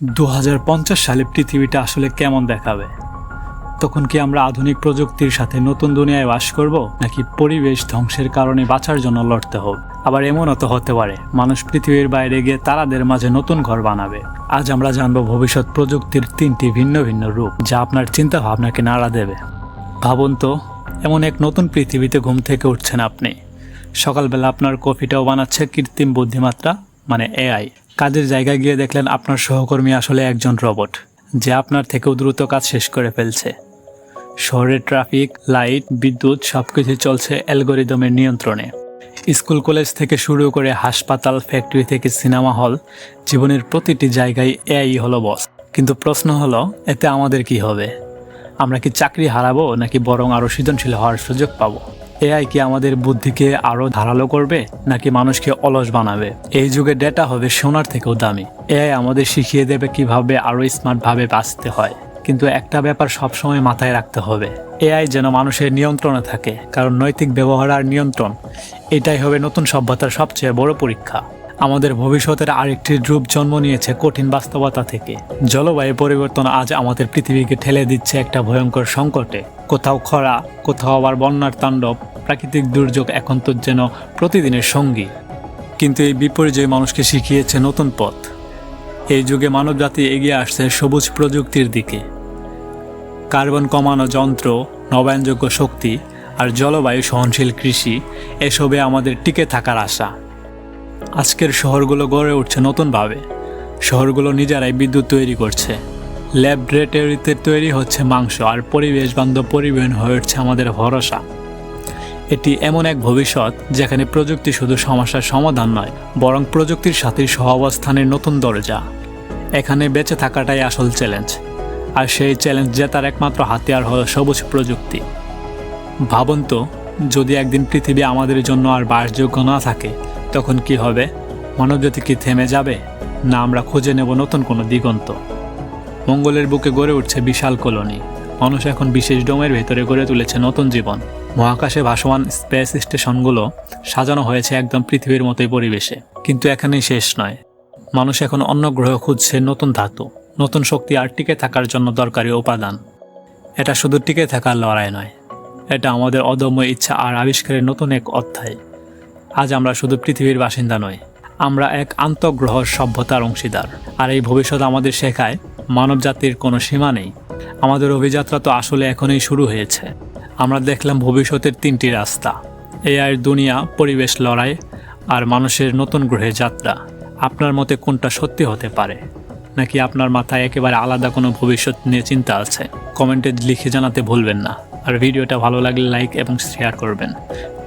দু হাজার পঞ্চাশ সালে পৃথিবীটা আসলে কেমন দেখাবে? তখন কি আমরা আধুনিক প্রযুক্তির সাথে নতুন দুনিয়ায় বাস করব, নাকি পরিবেশ ধ্বংসের কারণে বাঁচার জন্য লড়তে হবে? আবার এমনও তো হতে পারে, মানুষ পৃথিবীর বাইরে গিয়ে তারাদের মাঝে নতুন ঘর বানাবে। আজ আমরা জানব ভবিষ্যৎ প্রযুক্তির তিনটি ভিন্ন ভিন্ন রূপ, যা আপনার চিন্তা ভাবনাকে নাড়া দেবে। ভাবুন তো, এমন এক নতুন পৃথিবীতে ঘুম থেকে উঠছেন আপনি। সকালবেলা আপনার কফিটাও বানাচ্ছে কৃত্রিম বুদ্ধিমাত্রা মানে এআই কাজের জায়গায় গিয়ে দেখলেন আপনার সহকর্মী আসলে একজন রোবট, যে আপনার থেকেও দ্রুত কাজ শেষ করে ফেলছে। শহরের ট্রাফিক, লাইট, বিদ্যুৎ সবকিছু চলছে অ্যালগোরিদমের নিয়ন্ত্রণে। স্কুল কলেজ থেকে শুরু করে হাসপাতাল, ফ্যাক্টরি থেকে সিনেমা হল, জীবনের প্রতিটি জায়গায় এআই হলো বস। কিন্তু প্রশ্ন হলো, এতে আমাদের কি হবে? আমরা কি চাকরি হারাবো নাকি বরং আরও সৃজনশীল হওয়ার সুযোগ পাবো? এআই কি আমাদের বুদ্ধিকে আরও ধারালো করবে, নাকি মানুষকে অলস বানাবে? এই যুগে ডেটা হবে সোনার থেকেও দামি। এআই আমাদের শিখিয়ে দেবে কীভাবে আরও স্মার্টভাবে বাঁচতে হয়। কিন্তু একটা ব্যাপার সবসময় মাথায় রাখতে হবে। এআই যেন মানুষের নিয়ন্ত্রণে থাকে, কারণ নৈতিক ব্যবহার আর নিয়ন্ত্রণ, এটাই হবে নতুন সভ্যতার সবচেয়ে বড় পরীক্ষা। আমাদের ভবিষ্যতের আরেকটি রূপ জন্ম নিয়েছে কঠিন বাস্তবতা থেকে। জলবায়ু পরিবর্তন আজ আমাদের পৃথিবীকে ঠেলে দিচ্ছে একটা ভয়ঙ্কর সংকটে। কোথাও খরা, কোথাও আবার বন্যার তাণ্ডব, প্রাকৃতিক দুর্যোগ এখন তো যেন প্রতিদিনের সঙ্গী। কিন্তু এই বিপর্যয় মানুষকে শিখিয়েছে নতুন পথ। এই যুগে মানবজাতি এগিয়ে আসছে সবুজ প্রযুক্তির দিকে। কার্বন কমানো যন্ত্র, নবায়নযোগ্য শক্তি আর জলবায়ু সহনশীল কৃষি, এসবে আমাদের টিকে থাকার আশা। আজকের শহরগুলো গড়ে উঠছে নতুনভাবে। শহরগুলো নিজেরাই বিদ্যুৎ তৈরি করছে। ল্যাবরেটরিতে তৈরি হচ্ছে মাংস আর পরিবেশ বান্ধব পরিবহন হয়ে উঠছে আমাদের ভরসা। এটি এমন এক ভবিষ্যৎ যেখানে প্রযুক্তি শুধু সমস্যার সমাধান নয়, বরং প্রযুক্তির সাথে সহাবস্থানের নতুন দরজা। এখানে বেঁচে থাকাটাই আসল চ্যালেঞ্জ আর সেই চ্যালেঞ্জ জেতার একমাত্র হাতিয়ার হলো সবুজ প্রযুক্তি। ভাবুন তো, যদি একদিন পৃথিবী আমাদের জন্য আর বাসযোগ্য না থাকে তখন কি হবে? মানবজাতি কি থেমে যাবে? না, আমরা খুঁজে নেব নতুন কোনো দিগন্ত। মঙ্গলের বুকে গড়ে উঠছে বিশাল কলোনি। মানুষ এখন বিশেষ ডোমের ভেতরে গড়ে তুলেছে নতুন জীবন। মহাকাশে ভাসমান স্পেস স্টেশনগুলো সাজানো হয়েছে একদম পৃথিবীর মতোই পরিবেশে। কিন্তু এখানেই শেষ নয়। মানুষ এখন অন্য গ্রহ খুঁজছে নতুন ধাতু। নতুন শক্তি আর টিকে থাকার জন্য দরকারি উপাদান। এটা শুধু টিকে থাকার লড়াই নয়। এটা আমাদের অদম্য ইচ্ছা আর আবিষ্কারের নতুন এক অধ্যায়। আজ আমরা শুধু পৃথিবীর বাসিন্দা নই, আমরা এক আন্তঃগ্রহ সভ্যতার অংশীদার। আর এই ভবিষ্যৎ আমাদের শেখায় মানব জাতির কোনো সীমা নেই। আমাদের অভিযাত্রা তো আসলে এখনই শুরু হয়েছে। আমরা দেখলাম ভবিষ্যতের তিনটি রাস্তা, এআইয়ের দুনিয়া, পরিবেশ লড়াই আর মানুষের নতুন গ্রহে যাত্রা। আপনার মতে কোনটা সত্যি হতে পারে? নাকি আপনার মাথায় একেবারে আলাদা কোনো ভবিষ্যৎ নিয়ে চিন্তা আছে? কমেন্টে লিখে জানাতে ভুলবেন না। আর ভিডিওটা ভালো লাগলে লাইক এবং শেয়ার করবেন।